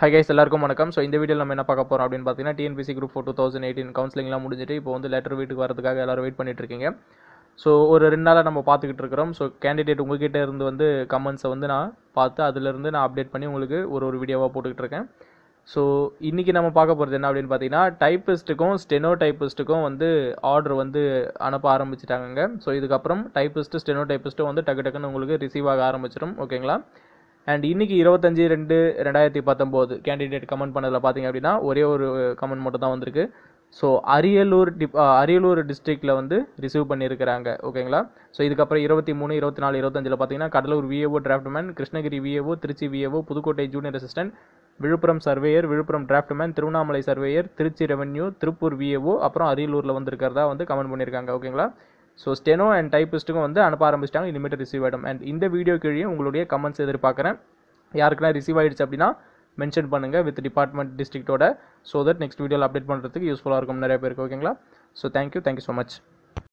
Hi guys எல்லாருக்கும் வணக்கம். So இந்த வீடியோவில் நம்ம என்ன பார்க்க போகிறோம் அப்படின்னு பார்த்தீங்கன்னா TNPSC group four two thousand eighteen கவுன்சிலிங்லாம் முடிஞ்சிட்டு இப்போ வந்து லெட்டர் வீட்டுக்கு வரதுக்காக எல்லோரும் வெயிட் பண்ணிட்டு இருக்கீங்க. ஸோ ஒரு ரெண்டு நாளாக நம்ம பார்த்துக்கிட்டு இருக்கிறோம். ஸோ கேண்டிடேட் உங்ககிட்ட இருந்து வந்து கமெண்ட்ஸை வந்து நான் பார்த்து அதிலிருந்து நான் அப்டேட் பண்ணி உங்களுக்கு ஒரு ஒரு வீடியோவாக போட்டுக்கிட்டு இருக்கேன். ஸோ இன்றைக்கி நம்ம பார்க்க போகிறது என்ன அப்படின்னு பார்த்தீங்கன்னா டைப்பிஸ்ட்டுக்கும் ஸ்டெனோ டைப்பிஸ்ட்டுக்கும் வந்து ஆர்டர் வந்து அனுப்ப ஆரம்பிச்சிட்டாங்க ஸோ இதுக்கப்புறம் டைப்பிஸ்ட்டு ஸ்டெனோ டைப்பிஸ்ட்டும் வந்து டக்கு டக்குன்னு உங்களுக்கு ரிசீவ் ஆக ஆரம்பிச்சிடும் ஓகேங்களா அண்ட் இன்றைக்கி இருபத்தஞ்சி ரெண்டு ரெண்டாயிரத்தி பத்தொம்போது கேண்டிடேட் கமெண்ட் பண்ணதில் பார்த்தீங்க அப்படின்னா ஒரே ஒரு கமெண்ட் மட்டும் தான் வந்திருக்கு. ஸோ அரியலூர் டிப் அரியலூர் டிஸ்ட்ரிக்டில் வந்து ரிசீவ் பண்ணியிருக்கிறாங்க ஓகேங்களா ஸோ இதுக்கப்புறம் இருபத்தி மூணு இருபத்தி நாலு இருபத்தஞ்சில் பார்த்தீங்கன்னா Cuddalore VAO draftsman Krishnagiri VAO Trichy VAO Pudukkottai junior assistant Villupuram surveyor Villupuram draftsman Tiruvannamalai surveyor Trichy revenue Tiruppur VAO அப்புறம் அரியலூரில் வந்திருக்கிறதா வந்து கமெண்ட் பண்ணியிருக்காங்க ஓகேங்களா ஸோ ஸ்டெனோ அண்ட் டைப்பிஸ்ட்டுக்கும் வந்து அனுப்ப ஆரம்பிச்சிட்டாங்க. இனிமேட்டு ரிசீவ் ஆகிடும் அண்ட் இந்த வீடியோ கீழே உங்களுடைய கமெண்ட்ஸ் எதிர்பார்க்குறேன். யாருக்கெல்லாம் ரிசீவ் ஆகிடுச்சு அப்படின்னா மென்ஷன் பண்ணுங்கள் வித் டிபார்ட்மெண்ட் டிஸ்ட்ரிக்ட்டோட ஸோ தட் நெக்ஸ்ட் வீடியோவில் அப்டேட் பண்ணுறதுக்கு யூஸ்ஃபுல்லாக இருக்கும் நிறைய பேருக்கு ஓகேங்களா so thank you thank you so much